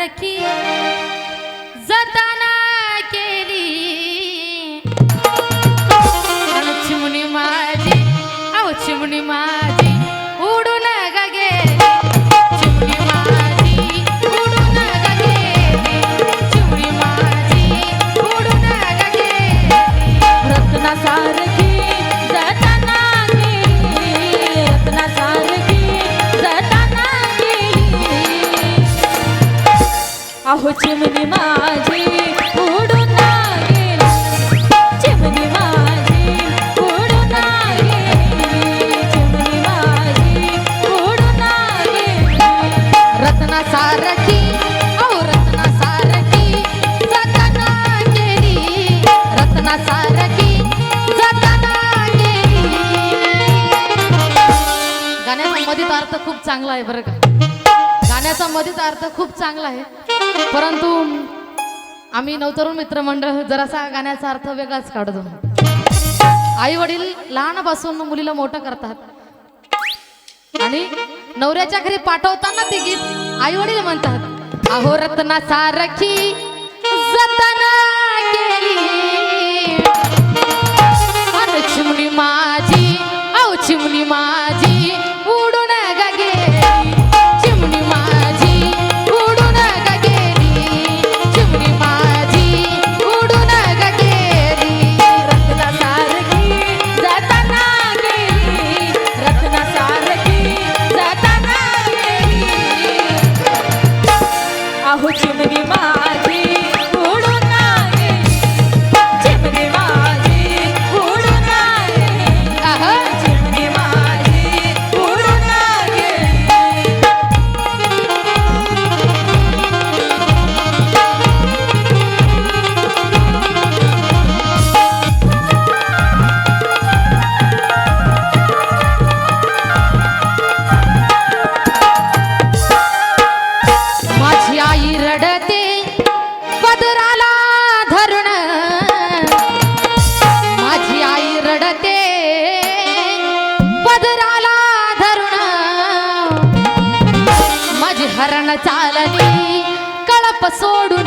सारखी चिमणी माझी उडून गेली चिमणी माझी उडून गेली चिमणी माझी उडून गेली. रत्ना सारखी अहो रत्ना सारखी रत्ना सारखी जताना केली गाण्याचा मधीत अर्थ खूप चांगला आहे बरं का. गाण्याचा मध्येच अर्थ खूप चांगला आहे. परंतु आम्ही नवतरुण मित्रमंडळ जरासा गाण्याचा अर्थ वेगळाच काढतो. आई वडील लहानपासून मुलीला मोठं करतात. आणि नवऱ्याच्या घरी पाठवताना ते गीत आई वडील म्हणतात. अहो रत्ना सारखी जतना केली. चिमणी माझी अहो चिमणी माझी. हरण चालली कळप सोडून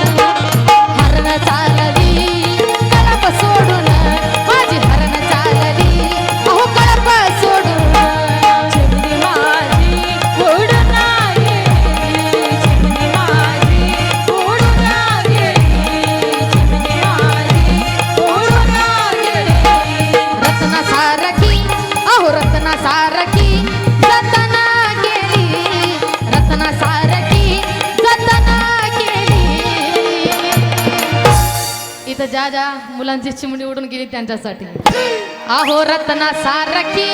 ज्या ज्या मुलांची चिमणी उडून गेली त्यांच्यासाठी. अहो रत्ना सारखी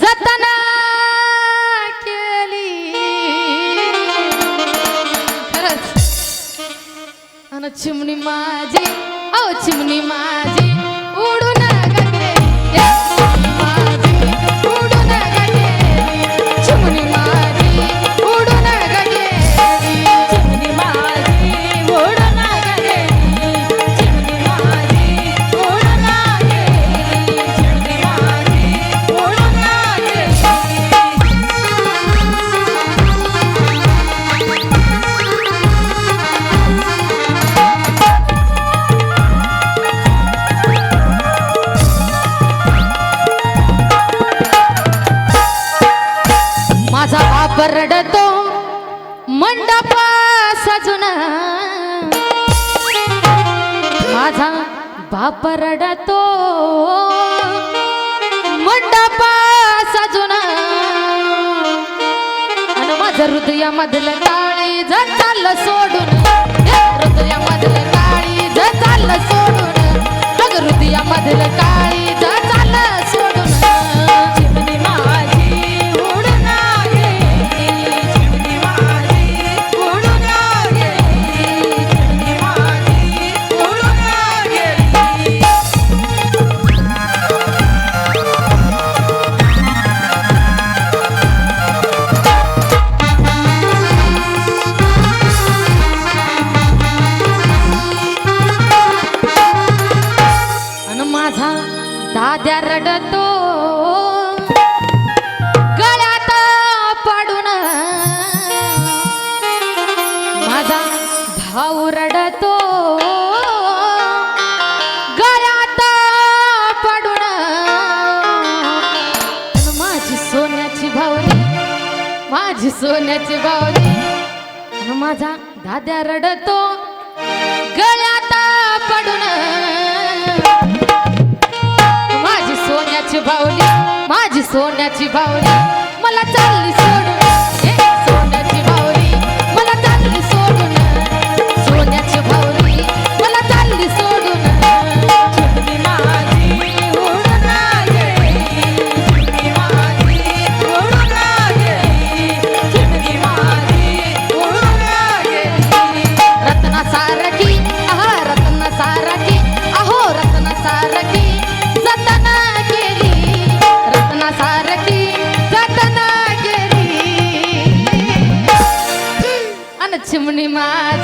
जतना केली. खरंच. अन चिमणी माझी ओ चिमणी माझी उडून ग गेली. जर माझं हृदयामधलं काळी जर चाललं सोडून हे हृदयामधलं काळी जर चाललं सोडून मग हृदयामधलं काळी सोन्याची बावली. माझा दाद्या रडतो. गळ्यात पडून. माझी सोन्याची बावली माझी सोन्याची बावली. मला चालली सोड. ni mar.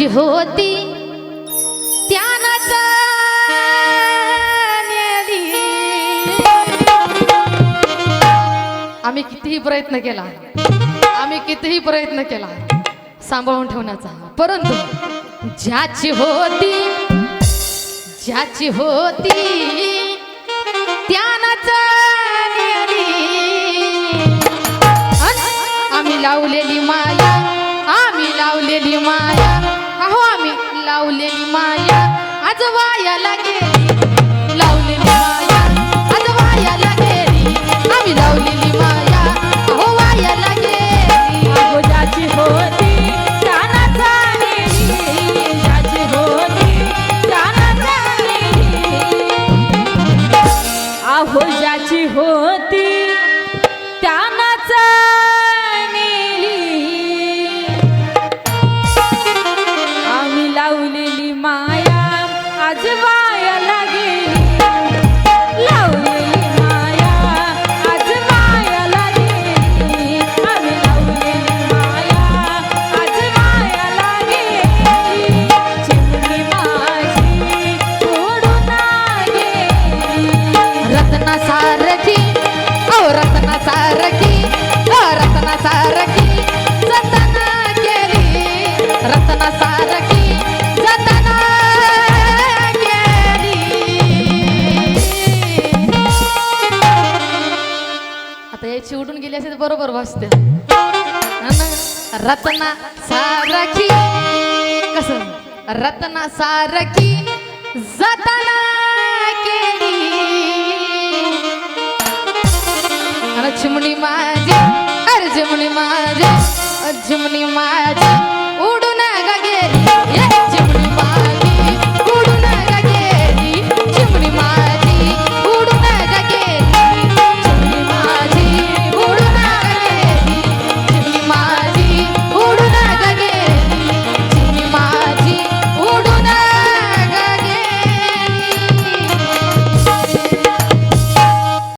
अशी होती आम्ही कितीही प्रयत्न केला आम्ही कितीही प्रयत्न केला सांभाळून ठेवण्याचा. परंतु ज्याची होती ज्याची होती आवाज रत्ना सारखी कस? रत्ना सारखी जाताना केली. चिमणी माझी अरे चिमणी माझी चिमणी माझी.